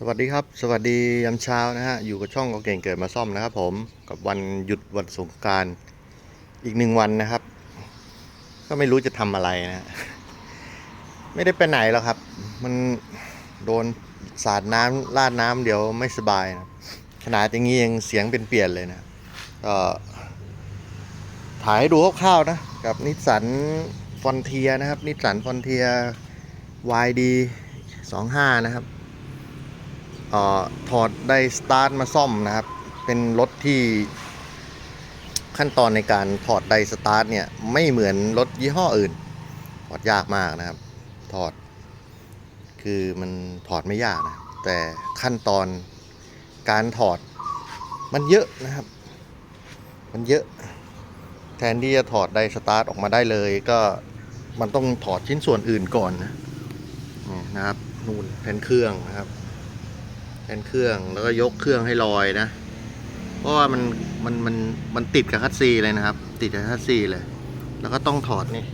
สวัสดีครับ สวัสดียามเช้านะฮะ อยู่กับช่องก็เก่งเกิดมาซ่อมนะครับผม กับวันหยุดวันสงการอีกหนึ่งวันนะครับ ก็ไม่รู้จะทำอะไรนะ ไม่ได้ไปไหนหรอกครับ มันโดนสาดน้ำลาดน้ำเดี๋ยวไม่สบายนะขนาดอย่างนี้ยังเสียงเป็นเปลี่ยนเลยนะก็ถ่ายให้ดูคร่าวๆนะ กับนิสสันฟอนเทียนะครับ นิสสันฟอนเทีย YD 25 นะครับ ถอดไดสตาร์ทมาซ่อมนะครับ เป็นรถที่ขั้นตอนในการถอดไดสตาร์ทเนี่ยไม่เหมือนรถยี่ห้ออื่น ถอดยากมากนะครับ ถอด คือมันถอดไม่ยากนะ แต่ขั้นตอนการถอดมันเยอะนะครับ มันเยอะ แทนที่จะถอดไดสตาร์ทออกมาได้เลยก็มันต้องถอดชิ้นส่วนอื่นก่อนนะนะครับ นู่นแผ่นเครื่องนะครับ แทนเครื่องแล้วก็ยกเครื่องให้ลอยนะ เพราะว่ามันมันมันมันติดกับคัสซีเลยนะครับ ติดกับคัสซีเลย แล้วก็ต้องถอดนี่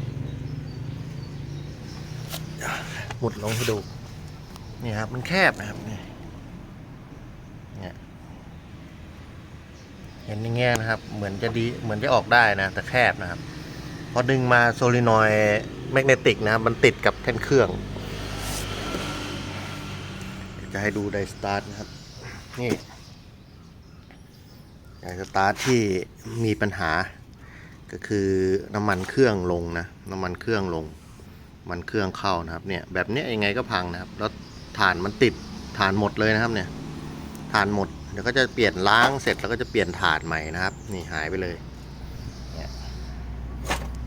หมุดลงให้ดูนี่ครับ มันแคบนะครับนี่เนี่ยเห็นอย่างเงี้ยนะครับ เหมือนจะดีเหมือนจะออกได้นะ แต่แคบนะครับ พอดึงมาโซลินอยแมกเนติกนะครับมันติดกับแท่นเครื่อง จะให้ดูไดสตาร์ทนะครับ นี่ไดสตาร์ทที่มีปัญหา ก็คือน้ำมันเครื่องลงนะ น้ำมันเครื่องลง มันเครื่องเข้านะครับ เนี่ย แบบนี้ยังไงก็พังนะครับ แล้วฐานมันติดฐานหมดเลยนะครับเนี่ย ฐานหมด เดี๋ยวก็จะเปลี่ยนล้างเสร็จแล้วก็จะเปลี่ยนฐานใหม่นะครับ นี่หายไปเลยเนี่ย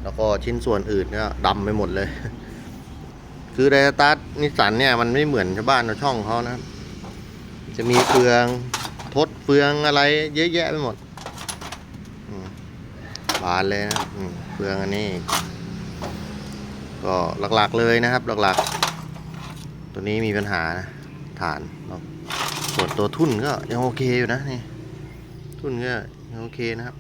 แล้วก็ชิ้นส่วนอื่นก็ดำไปหมดเลย คือไดสตาร์ทนิสสันเนี่ยมันไม่เหมือนชาวบ้านชาวช่องเขานะครับ จะมีเฟืองทดเฟืองอะไร เยอะแยะไปหมดบานเลยนะเฟืองอันนี้ ก็หลักๆเลยนะครับ หลักๆ ตัวนี้มีปัญหานะฐานเนาะส่วนตัวทุ่นก็ยังโอเคอยู่นะนี่ทุ่นก็ยังโอเคนะครับ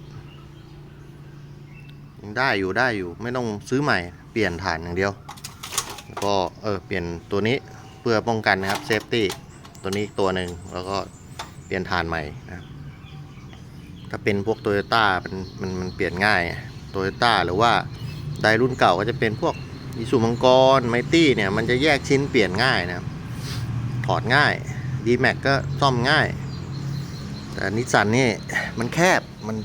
ยังได้อยู่ได้อยู่ไม่ต้องซื้อใหม่เปลี่ยนฐานอย่างเดียว ก็เออเปลี่ยนตัวนี้เพื่อป้องกันนะครับเซฟตี้ตัวนี้อีกตัวหนึ่งแล้วก็เปลี่ยนฐานใหม่นะถ้าเป็นพวกโตโยต้ามันมันมันเปลี่ยนง่ายโตโยต้าหรือว่าไดรุ่นเก่าก็จะเป็นพวกอิสุมังกรไมตี้เนี่ยมันจะแยกชิ้นเปลี่ยนง่ายนะถอดง่าย d m a x ก็ซ่อมง่าย แต่นิสสันนี่มันแคบมัน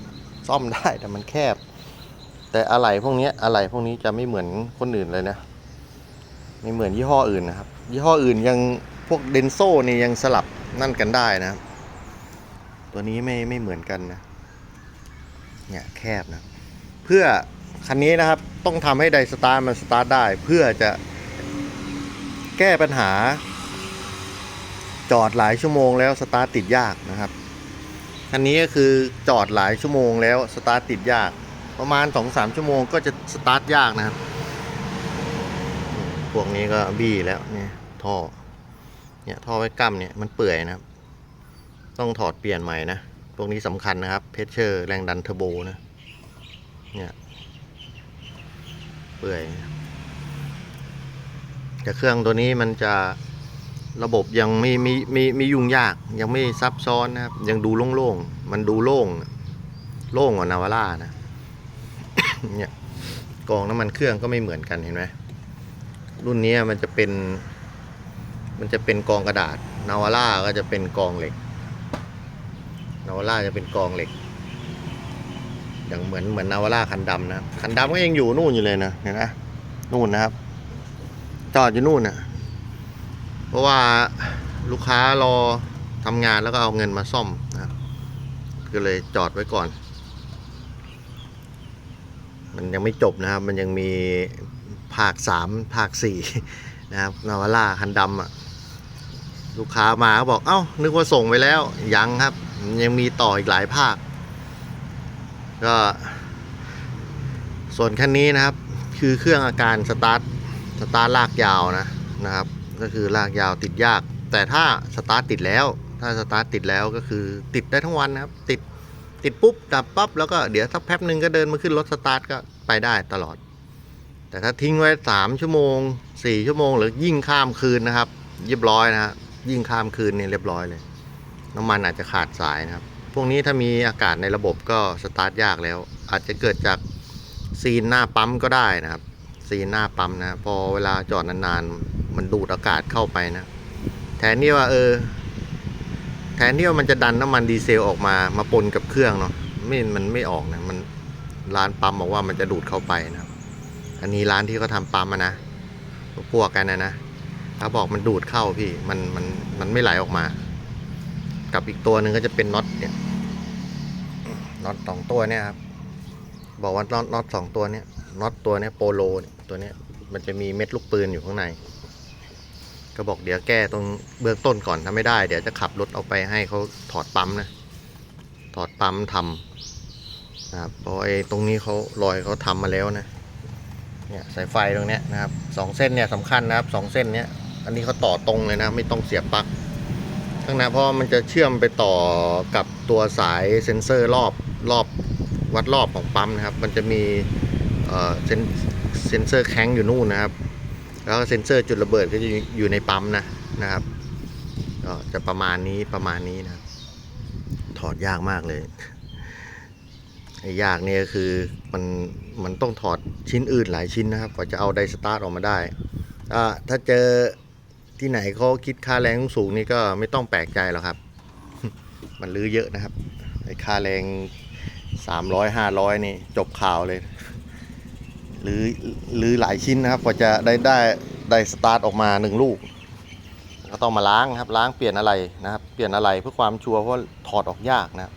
ซ่อมได้แต่มันแคบ แต่อะไหล่พวกนี้อะไหล่พวกนี้จะไม่เหมือนคนอื่นเลยนะ ไม่เหมือนยี่ห้ออื่นนะครับ ยี่ห้ออื่นยังพวกเดนโซนี่ยังสลับนั่นกันได้นะตัวนี้ไม่ไม่เหมือนกันนะเนี่ยแคบนะ เพื่อคันนี้นะครับต้องทำให้ไดสตาร์มันสตาร์ทได้ เพื่อจะแก้ปัญหา จอดหลายชั่วโมงแล้วสตาร์ทติดยากนะครับคันนี้ก็คือจอดหลายชั่วโมงแล้วสตาร์ทติดยาก ประมาณ 2-3 ชั่วโมงก็จะสตาร์ทยากนะครับ พวกนี้ก็บี้แล้วเนี่ยท่อ เนี่ยท่อไว้กั้มเนี่ยมันเปื่อยนะครับ ต้องถอดเปลี่ยนใหม่นะพวกนี้สำคัญนะครับเพชเชอร์แรงดันเทอร์โบนะ เนี่ยเปื่อยแต่เครื่องตัวนี้มันจะระบบยังไม่มีมีมียุ่งยาก ยังไม่ซับซ้อนนะครับ ยังดูโล่งๆ มันดูโล่ง โล่งกว่านาวาร่านะ เนี่ยกองน้ำมันเครื่องก็ไม่เหมือนกันเห็นไหม รุ่นนี้มันจะเป็น มันจะเป็นกองกระดาษ นาวาร่าก็จะเป็นกองเหล็ก นาวาร่าจะเป็นกองเหล็ก อย่างเหมือนเหมือนนาวาร่าคันดำนะคันดำก็ยังอยู่นู่นอยู่เลยนะเห็นไหมนู่นนะครับ จอดอยู่นู่นนะเพราะว่าลูกค้ารอทำงานแล้วก็เอาเงินมาซ่อมนะก็เลยจอดไว้ก่อน มันยังไม่จบนะครับ มันยังมีาคสามภาคสี่นะครับนาวาร่าคันดำอะลูกค้ามาก็บอกเอ้านึกว่าส่งไปแล้วยังครับ ยังมีต่ออีกหลายภาค ก็ ส่วนคันนี้นะครับ คือเครื่องอาการสตาร์ทสตาร์ทลากยาวนะนะครับ ก็คือลากยาวติดยาก แต่ถ้าสตาร์ทติดแล้ว ถ้าสตาร์ทติดแล้วก็คือติดได้ทั้งวันนะครับ ติดติดปุ๊บดับปั๊บแล้วก็เดี๋ยวสักแป๊บหนึ่งก็เดินมาขึ้นรถสตาร์ทก็ไปได้ตลอด แต่ถ้าทิ้งไว้สามชั่วโมงสี่ชั่วโมง หรือยิ่งข้ามคืนนะครับ เรียบร้อยนะฮะยิ่งข้ามคืนเนี่ยเรียบร้อยเลย น้ำมันอาจจะขาดสายนะครับ พวกนี้ถ้ามีอากาศในระบบก็สตาร์ทยากแล้ว อาจจะเกิดจากซีนหน้าปั๊มก็ได้นะครับ ซีนหน้าปั๊มนะ พอเวลาจอดนานๆ มันดูดอากาศเข้าไปนะ แทนที่ว่าเออ แทนที่ว่ามันจะดันน้ำมันดีเซลออกมา มาปนกับเครื่องเนาะ ไม่ มันไม่ออกนะ มันร้านปั๊มบอกว่ามันจะดูดเข้าไปนะครับ อันนี้ร้านที่เขาทำปั๊มอะนะพวกกันนะนะเขาบอกมันดูดเข้าพี่มันมันมันไม่ไหลออกมา กับอีกตัวหนึ่งก็จะเป็นน็อตเนี่ยน็อตสองตัวเนี่ยครับบอกว่าน็อตน็อตสองตัวเนี่ยน็อตตัวเนี้ยโปโลตัวเนี้ยมันจะมีเม็ดลูกปืนอยู่ข้างใน ก็บอกเดี๋ยวแก้ตรงเบื้องต้นก่อนถ้าไม่ได้ เดี๋ยวจะขับรถเอาไปให้เขาถอดปั๊มนะ ถอดปั๊มทำนะครับเพราะไอ้ตรงนี้เขารอยเขาทำมาแล้วนะ เนี่ยสายไฟตรงเนี้ยนะครับสองเส้นเนี่ยสำคัญนะครับสองเส้นเนี้ยอันนี้เขาต่อตรงเลยนะไม่ต้องเสียบปลั๊กข้างหน้าเพราะมันจะเชื่อมไปต่อกับตัวสายเซ็นเซอร์รอบรอบวัดรอบของปั๊มนะครับ มันจะมีเอ่อเซนเซนเซอร์แข้งอยู่นู่นนะครับ แล้วเซ็นเซอร์จุดระเบิดก็จะอยู่ในปั๊มนะนะครับก็จะประมาณนี้ประมาณนี้นะถอดยากมากเลย ไอ้ยากเนี่ยคือมันมันต้องถอดชิ้นอื่นหลายชิ้นนะครับกว่าจะเอาไดสตาร์ทออกมาได้อ่าถ้าเจอที่ไหนเขาคิดค่าแรงสูงนี่ก็ไม่ต้องแปลกใจหรอกครับ มันลื้อเยอะนะครับไอ้ค่าแรงสามร้อยห้าร้อยนี่จบข่าวเลยหรือหรือหลายชิ้นนะครับกว่าจะได้ได้ได้สตาร์ทออกมาหนึ่งลูก ก็ต้องมาล้างครับล้างเปลี่ยนอะไรนะครับ เปลี่ยนอะไรเพื่อความชัวร์เพราะถอดออกยากนะครับ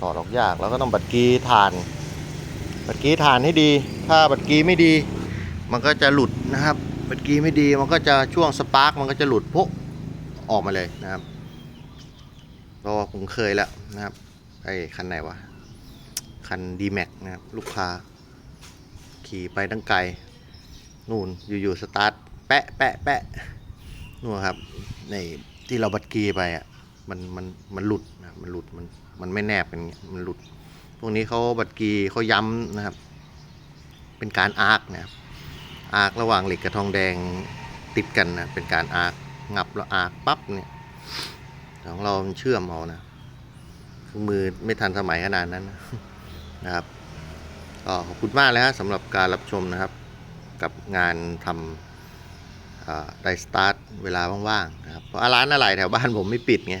ถอดออกยากแล้วก็ต้องบัดกีฐาน บัดกีฐานให้ดี ถ้าบัดกีไม่ดี มันก็จะหลุดนะครับ บัดกีไม่ดีมันก็จะช่วงสปาร์กมันก็จะหลุดพุออกมาเลยนะครับเพราะว่าผมเคยแล้วนะครับไอ้คันไหนวะคัน d m a x นะครับลูกค้า ขี่ไปตั้งไกลนู่นอยู่ๆสตาร์ทแปะแปะแปะนู่นครับในที่เราบัดกีไปอะ มันมันมันหลุดนะมันหลุดมันมันไม่แนบกันเงี้ยมันหลุด พวกนี้เขาบัดกีเขาย้ำนะครับ เป็นการอาร์คนะครับอาร์คระหว่างเหล็กกับทองแดงติดกันนะเป็นการอาร์คงับแล้วอาร์คปั๊บเนี่ยของเราเชื่อมเอานะคือมือไม่ทันสมัยขนาดนั้นนะนะครับก็ขอบคุณมากเลยฮะสำหรับการรับชมนะครับ กับงานทำไดสตาร์ท เวลาว่างๆนะครับเพราะร้านอะไรแถวบ้านผมไม่ปิดไง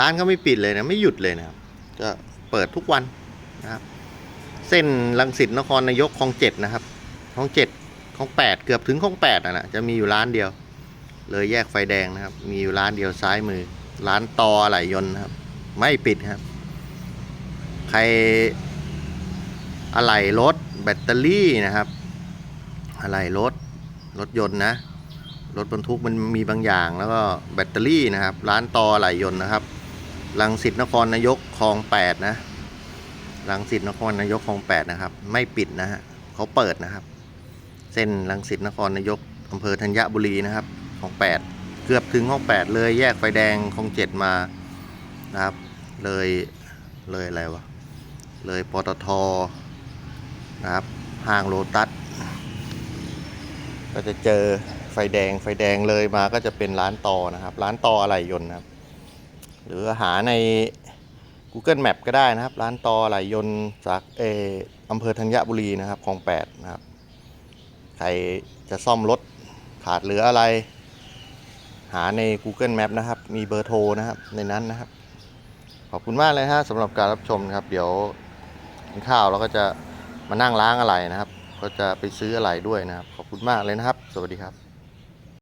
ร้านก็ไม่ปิดเลยนะไม่หยุดเลยนะครับก็เปิดทุกวันนะครับ เส้นลังสิตนครนายกคลองเจ็ดนะครับคลองเจ็ดคลองแปดเกือบถึงคลองแปดอะนะจะมีอยู่ร้านเดียว เลยแยกไฟแดงนะครับ มีอยู่ร้านเดียวซ้ายมือ ร้านตออะไหลยนต์นะครับ ไม่ปิดครับ ใครอะไหล่รถแบตเตอรี่นะครับ อะไหล่รถรถยนต์นะ รถบรรทุกมันมีบางอย่าง แล้วก็แบตเตอรี่นะครับ ร้านตออไหลยนต์นะครับลังสิตนครนายกคลองแปดนะลังสิตนครนายกคลองแปดนะครับ ไม่ปิดนะฮะเขาเปิดนะครับ เส้นลังสิตนครนายกอำเภอธัญบุรีนะครับคลองแปดเกือบถึงคลองแปดเลยแยกไฟแดงคลองเจ็ดมานะครับ เลยเลยอะไรวะเลยปตทนะครับห้างโลตัสก็จะเจอ แดงไฟแดงเลยมาก็จะเป็นร้านต่อนะครับ ร้านต่ออะไรยนต์นะครับ หรือหาใน Google Map ก็ได้นะครับ ร้านต่ออะไรยนต์จากเออำเภอธัญบุรีนะครับคลองแปดนะครับใครจะซ่อมรถขาดเหลืออะไร หาใน Google Map นะครับ มีเบอร์โทรนะครับในนั้นนะครับ ขอบคุณมากเลยฮะสำหรับการรับชมครับ เดี๋ยวกินข้าวเราก็จะมานั่งล้างอะไรนะครับ ก็จะไปซื้ออะไรด้วยนะครับ ขอบคุณมากเลยนะครับ สวัสดีครับ